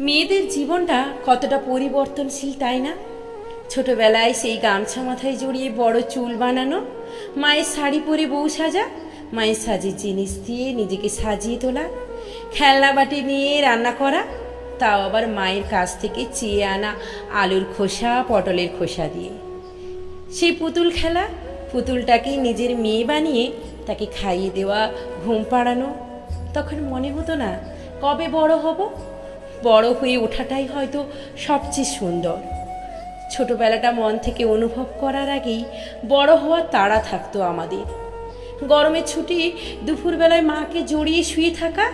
মেয়েদের জীবনটা কতটা পরিবর্তনশীল, তাই না? ছোটবেলায় সেই গামছা মাথায় জড়িয়ে বড় চুল বানানো, মায়ের শাড়ি পরে বউ সাজা, মায়ের সাজের জিনিস দিয়ে নিজেকে সাজিয়ে তোলা, খেলনা বাটি নিয়ে রান্না করা, তাও আবার মায়ের কাছ থেকে চেয়ে আনা আলুর খোসা, পটলের খোসা দিয়ে। সেই পুতুল খেলা, পুতুলটাকে নিজের মেয়ে বানিয়ে তাকে খাইয়ে দেওয়া, ঘুম পাড়ানো, তখন মনে হতো না, কবে বড় হব? বড় হয়ে ওঠাটাই হয়তো সবচেয়ে সুন্দর। ছোটবেলাটা মন থেকে অনুভব করার আগেই বড় হওয়ার তাড়া থাকতো আমাদের। গরমের ছুটি, দুপুরবেলায় মাকে জড়িয়ে শুয়ে থাকা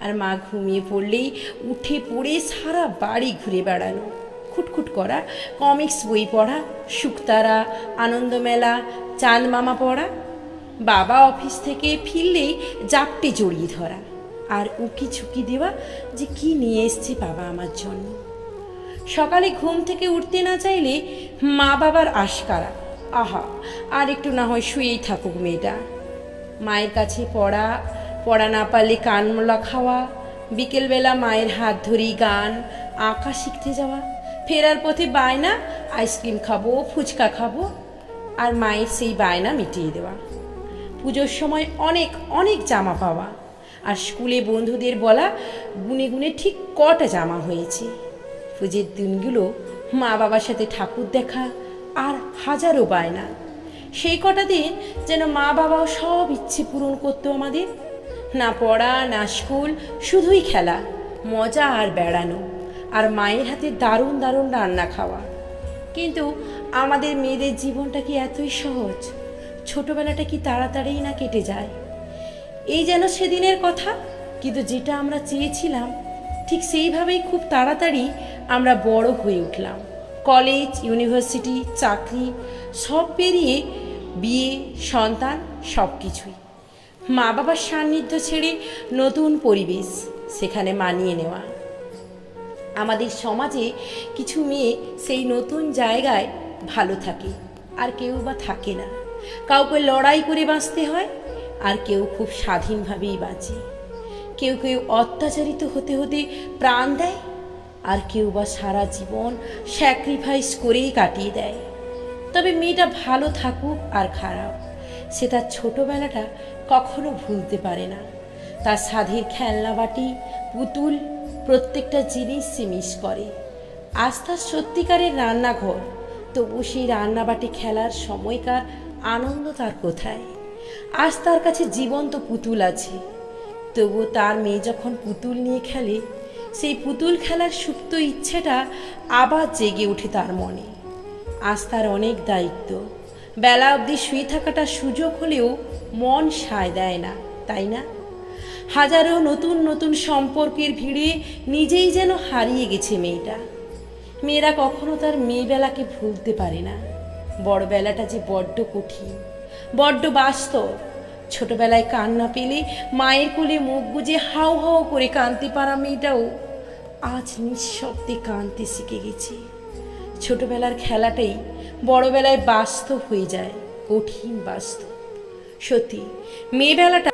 আর মা ঘুমিয়ে পড়লেই উঠে পড়ে সারা বাড়ি ঘুরে বেড়ানো, খুটখুট করা, কমিক্স বই পড়া শুকতারা আনন্দমেলা চাঁদ মামা পড়া, বাবা অফিস থেকে ফিরলেই জাপটে জড়িয়ে ধরা। আর উকি ঝুঁকি দেওয়া যে কি নিয়ে এসছে বাবা আমার জন্য। সকালে ঘুম থেকে উঠতে না চাইলে মা বাবার আশকারা আহা, আর একটু না হয় শুয়েই থাকুক মেয়েটা। মায়ের কাছে পড়া পড়া না পারলে কানমলা খাওয়া, বিকেলবেলা মায়ের হাত ধরেই গান, আঁকা শিখতে যাওয়া, ফেরার পথে বায়না, আইসক্রিম খাব, ফুচকা খাব, আর মায়ের সেই বায়না মিটিয়ে দেওয়া। পুজোর সময় অনেক অনেক জামা পাওয়া। আর স্কুলে বন্ধুদের বলা গুনে গুনে ঠিক কটা জামা হয়েছে। পুজোর দিনগুলো মা বাবার সাথে ঠাকুর দেখা আর হাজারো বায়না। সেই কটা দিন যেন মা বাবাও সব ইচ্ছে পূরণ করতো আমাদের। না পড়া, না স্কুল, শুধুই খেলা, মজা আর বেড়ানো আর মায়ের হাতে দারুণ দারুণ রান্না খাওয়া। কিন্তু আমাদের মেয়েদের জীবনটা কি এতই সহজ? ছোটবেলাটা কি তাড়াতাড়িই না কেটে যায়? এই যেন সেদিনের কথা। কিন্তু যেটা আমরা চেয়েছিলাম, ঠিক সেইভাবেই খুব তাড়াতাড়ি আমরা বড় হয়ে উঠলাম। কলেজ, ইউনিভার্সিটি, চাকরি, সব পেরিয়ে বিয়ে, সন্তান সব কিছুই মা বাবার সান্নিধ্য ছেড়ে নতুন পরিবেশ সেখানে মানিয়ে নেওয়া। আমাদের সমাজে কিছু মেয়ে সেই নতুন জায়গায় ভালো থাকে, আর কেউ বা থাকে না। কাউকে লড়াই করে বাঁচতে হয় আর কেউ খুব স্বাধীনভাবেই বাঁচে। কেউ কেউ অত্যাচারিত হতে হতে প্রাণ দেয়, আর কেউ বা সারা জীবন স্যাক্রিফাইস করেই কাটিয়ে দেয়। তবে মেয়েটা ভালো থাকুক আর খারাপ, সে তার ছোটোবেলাটা কখনো ভুলতে পারে না। তার সাধের খেলনা বাটি, পুতুল, প্রত্যেকটা জিনিস সে মিস করে। আজ তার সত্যিকারের রান্নাঘর, তবু সেই রান্নাবাটি খেলার সময়কার আনন্দ তার কোথায়? আজ তার কাছে জীবন্ত পুতুল আছে। তবু তার মেয়ে যখন পুতুল নিয়ে খেলে, সেই পুতুল খেলার সুপ্ত ইচ্ছেটা আবার জেগে ওঠে তার মনে। আজ তার অনেক দায়িত্ব। বেলা অবধি শুয়ে থাকাটা সুযোগ হলেও মন সায় দেয় না, তাই না? হাজারো নতুন নতুন সম্পর্কের ভিড়ে নিজেই যেন হারিয়ে গেছে মেয়েটা। মেয়েরা কখনো তার মেয়েবেলাকে ভুলতে পারে না। বড়বেলাটা যে বড্ড কঠিন। বড্ড বাস্তব ছোটবেলায় কান্না পেলে মায়ের কোলে মুখ গুজে হাও হাও করে কাঁদতে পারা মেয়েটাও আজ নিঃশব্দে কাঁদতে শিখে গেছে। ছোটবেলার খেলাটাই বড়বেলায় বাস্তব হয়ে যায়, কঠিন বাস্তব সত্যি, মেয়েবেলাটা